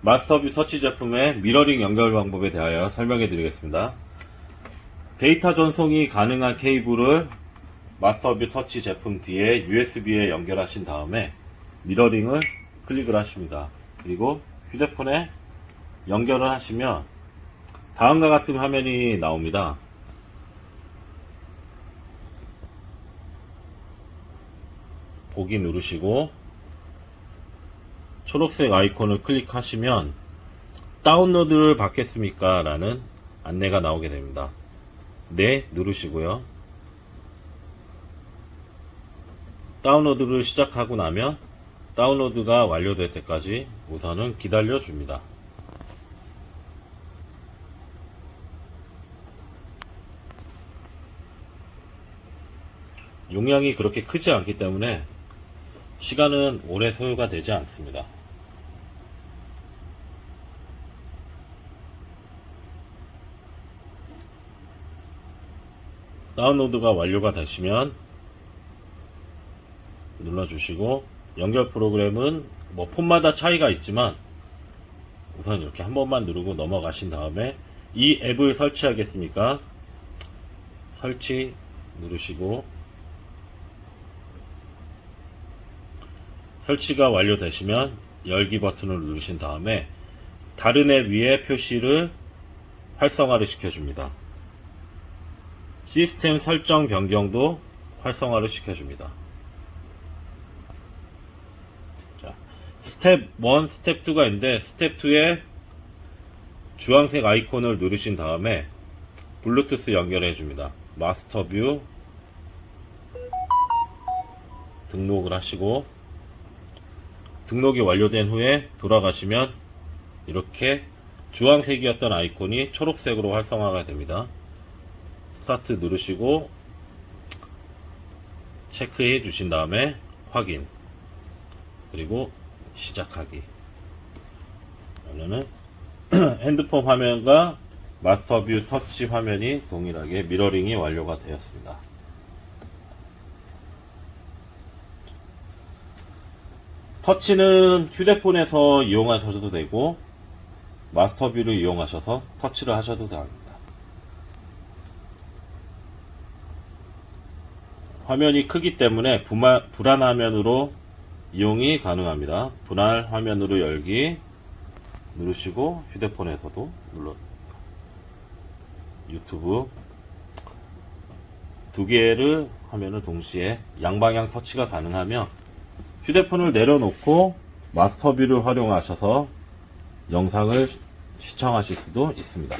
마스터뷰 터치 제품의 미러링 연결 방법에 대하여 설명해 드리겠습니다. 데이터 전송이 가능한 케이블을 마스터뷰 터치 제품 뒤에 USB에 연결하신 다음에 미러링을 클릭을 하십니다. 그리고 휴대폰에 연결을 하시면 다음과 같은 화면이 나옵니다. 보기 누르시고 초록색 아이콘을 클릭하시면 다운로드를 받겠습니까? 라는 안내가 나오게 됩니다. 네 누르시고요. 다운로드를 시작하고 나면 다운로드가 완료될 때까지 우선은 기다려 줍니다. 용량이 그렇게 크지 않기 때문에 시간은 오래 소요가 되지 않습니다. 다운로드가 완료가 되시면 눌러주시고 연결 프로그램은 뭐 폰마다 차이가 있지만 우선 이렇게 한 번만 누르고 넘어가신 다음에 이 앱을 설치하겠습니까? 설치 누르시고 설치가 완료되시면 열기 버튼을 누르신 다음에 다른 앱 위에 표시를 활성화를 시켜줍니다. 시스템 설정 변경도 활성화를 시켜줍니다. 자, 스텝 1, 스텝 2가 있는데 스텝 2에 주황색 아이콘을 누르신 다음에 블루투스 연결해 줍니다. 마스터 뷰 등록을 하시고 등록이 완료된 후에 돌아가시면 이렇게 주황색이었던 아이콘이 초록색으로 활성화가 됩니다. 스타트 누르시고 체크해 주신 다음에 확인 그리고 시작하기 그러면은 핸드폰 화면과 마스터뷰 터치 화면이 동일하게 미러링이 완료가 되었습니다. 터치는 휴대폰에서 이용하셔도 되고 마스터뷰를 이용하셔서 터치를 하셔도 됩니다. 화면이 크기 때문에 부마- 불안 화면으로 이용이 가능합니다. 분할 화면으로 열기 누르시고 휴대폰에서도 눌러 유튜브 두 개를 화면을 동시에 양방향 터치가 가능하며 휴대폰을 내려놓고 마스터뷰를 활용하셔서 영상을 시청하실 수도 있습니다.